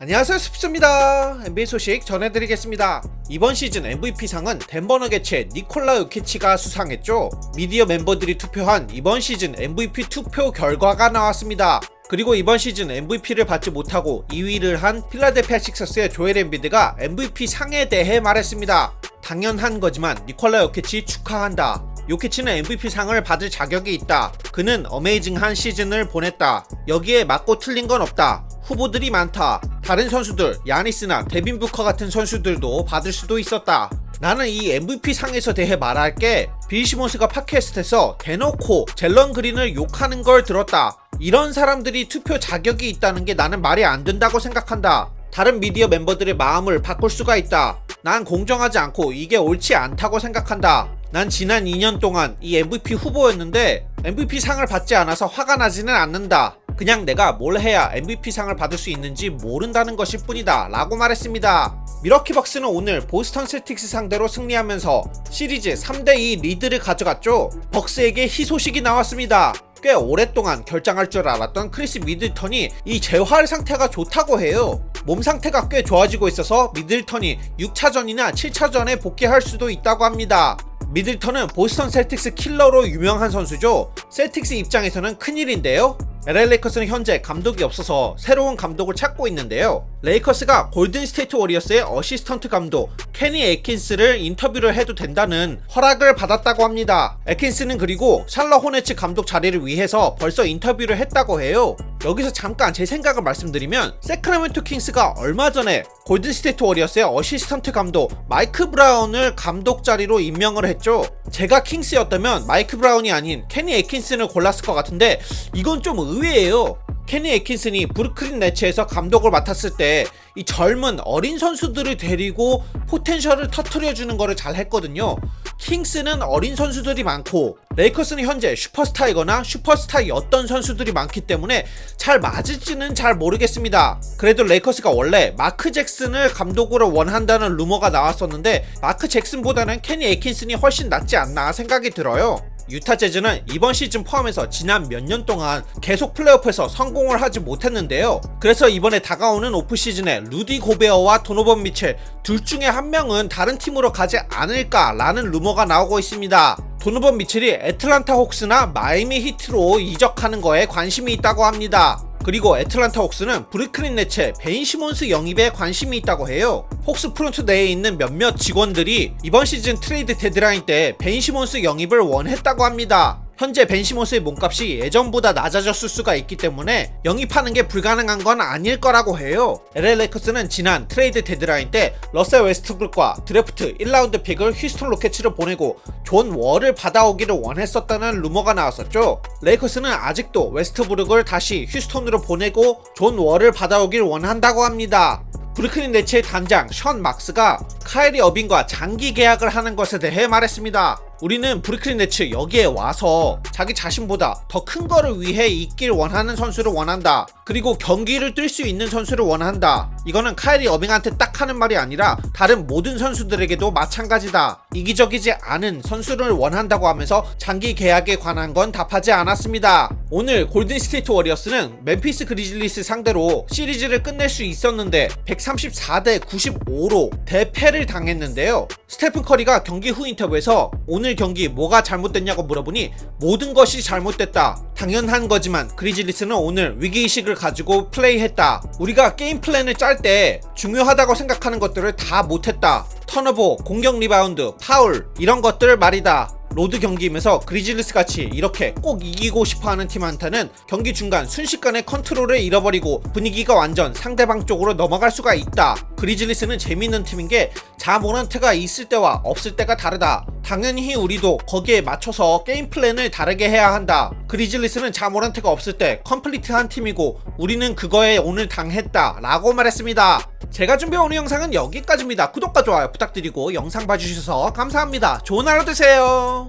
안녕하세요 습습니다 NBA 소식 전해드리겠습니다 이번 시즌 MVP상은 덴버 너게츠의 니콜라 요키치가 수상했죠 미디어 멤버들이 투표한 이번 시즌 MVP 투표 결과가 나왔습니다 그리고 이번 시즌 MVP를 받지 못하고 2위를 한 필라델피아 식서스의 조엘 엠비드가 MVP 상에 대해 말했습니다 당연한 거지만 니콜라 요키치 축하한다 요키치는 MVP 상을 받을 자격이 있다. 그는 어메이징한 시즌을 보냈다. 여기에 맞고 틀린 건 없다. 후보들이 많다. 다른 선수들, 야니스나 데빈 부커 같은 선수들도 받을 수도 있었다. 나는 이 MVP 상에서 대해 말할 게 빌 시몬스가 팟캐스트에서 대놓고 젤런 그린을 욕하는 걸 들었다. 이런 사람들이 투표 자격이 있다는 게 나는 말이 안 된다고 생각한다. 다른 미디어 멤버들의 마음을 바꿀 수가 있다. 난 공정하지 않고 이게 옳지 않다고 생각한다. 난 지난 2년 동안 이 MVP 후보였는데 MVP 상을 받지 않아서 화가 나지는 않는다. 그냥 내가 뭘 해야 MVP 상을 받을 수 있는지 모른다는 것일 뿐이다. 라고 말했습니다. 미러키 벅스는 오늘 보스턴 셀틱스 상대로 승리하면서 시리즈 3대2 리드를 가져갔죠. 벅스에게 희소식이 나왔습니다. 꽤 오랫동안 결장할 줄 알았던 크리스 미들턴이 이 재활 상태가 좋다고 해요. 몸 상태가 꽤 좋아지고 있어서 미들턴이 6차전이나 7차전에 복귀할 수도 있다고 합니다. 미들턴은 보스턴 셀틱스 킬러로 유명한 선수죠. 셀틱스 입장에서는 큰일인데요. LA 레이커스는 현재 감독이 없어서 새로운 감독을 찾고 있는데요. 레이커스가 골든 스테이트 워리어스의 어시스턴트 감독 케니 에킨스를 인터뷰를 해도 된다는 허락을 받았다고 합니다. 에킨스는 그리고 샬러 호네츠 감독 자리를 위해서 벌써 인터뷰를 했다고 해요. 여기서 잠깐 제 생각을 말씀드리면 세크라멘토 킹스가 얼마 전에 골든 스테이트 워리어스의 어시스턴트 감독 마이크 브라운을 감독 자리로 임명을 했죠. 제가 킹스였다면 마이크 브라운이 아닌 케니 에킨슨을 골랐을 것 같은데 이건 좀 의외예요. 케니 에킨슨이 브루클린 네츠에서 감독을 맡았을 때 이 젊은 어린 선수들을 데리고 포텐셜을 터트려 주는 거를 잘 했거든요. 킹스는 어린 선수들이 많고 레이커스는 현재 슈퍼스타이거나 슈퍼스타였던 선수들이 많기 때문에 잘 맞을지는 잘 모르겠습니다. 그래도 레이커스가 원래 마크 잭슨을 감독으로 원한다는 루머가 나왔었는데 마크 잭슨보다는 케니 에킨슨이 훨씬 낫지 않나 생각이 들어요. 유타 재즈는 이번 시즌 포함해서 지난 몇 년 동안 계속 플레이오프에서 성공을 하지 못했는데요. 그래서 이번에 다가오는 오프 시즌에 루디 고베어와 도노번 미첼 둘 중에 한 명은 다른 팀으로 가지 않을까라는 루머가 나오고 있습니다. 도노번 미첼이 애틀란타 혹스나 마이미 히트로 이적하는 거에 관심이 있다고 합니다. 그리고 애틀란타 혹스는 브루클린 네츠의 베인 시몬스 영입에 관심이 있다고 해요. 혹스 프론트 내에 있는 몇몇 직원들이 이번 시즌 트레이드 데드라인 때 베인 시몬스 영입을 원했다고 합니다. 현재 벤 시몬스의 몸값이 예전보다 낮아졌을 수가 있기 때문에 영입하는 게 불가능한 건 아닐 거라고 해요. LA 레이커스는 지난 트레이드 데드라인 때 러셀 웨스트브룩과 드래프트 1라운드 픽을 휴스턴 로켓츠로 보내고 존 월을 받아오기를 원했었다는 루머가 나왔었죠. 레이커스는 아직도 웨스트브룩을 다시 휴스턴으로 보내고 존 월을 받아오길 원한다고 합니다. 브루클린 네츠의 단장 션 막스가 카이리 어빈과 장기 계약을 하는 것에 대해 말했습니다. 우리는 브루클린 네츠 여기에 와서 자기 자신보다 더 큰 거를 위해 있길 원하는 선수를 원한다. 그리고 경기를 뛸 수 있는 선수를 원한다. 이거는 카이리 어빙한테 딱 하는 말이 아니라 다른 모든 선수들에게도 마찬가지다. 이기적이지 않은 선수를 원한다고 하면서 장기 계약에 관한 건 답하지 않았습니다. 오늘 골든 스테이트 워리어스는 멤피스 그리즐리스 상대로 시리즈를 끝낼 수 있었는데 134대 95로 대패를 당했는데요. 스테픈 커리가 경기 후 인터뷰에서 오늘 경기 뭐가 잘못됐냐고 물어보니 모든 것이 잘못됐다. 당연한 거지만 그리즐리스는 오늘 위기의식을 가지고 플레이했다. 우리가 게임 플랜을 짤 때 중요하다고 생각하는 것들을 다 못했다. 턴오버, 공격 리바운드, 파울 이런 것들 말이다. 로드 경기이면서 그리즐리스 같이 이렇게 꼭 이기고 싶어 하는 팀한테는 경기 중간 순식간에 컨트롤을 잃어버리고 분위기가 완전 상대방 쪽으로 넘어갈 수가 있다. 그리즐리스는 재밌는 팀인 게 자모란트가 있을 때와 없을 때가 다르다. 당연히 우리도 거기에 맞춰서 게임 플랜을 다르게 해야 한다. 그리즐리스는 자모란트가 없을 때 컴플리트한 팀이고 우리는 그거에 오늘 당했다. 라고 말했습니다. 제가 준비한 오늘 영상은 여기까지입니다. 구독과 좋아요 부탁드리고 영상 봐주셔서 감사합니다. 좋은 하루 되세요.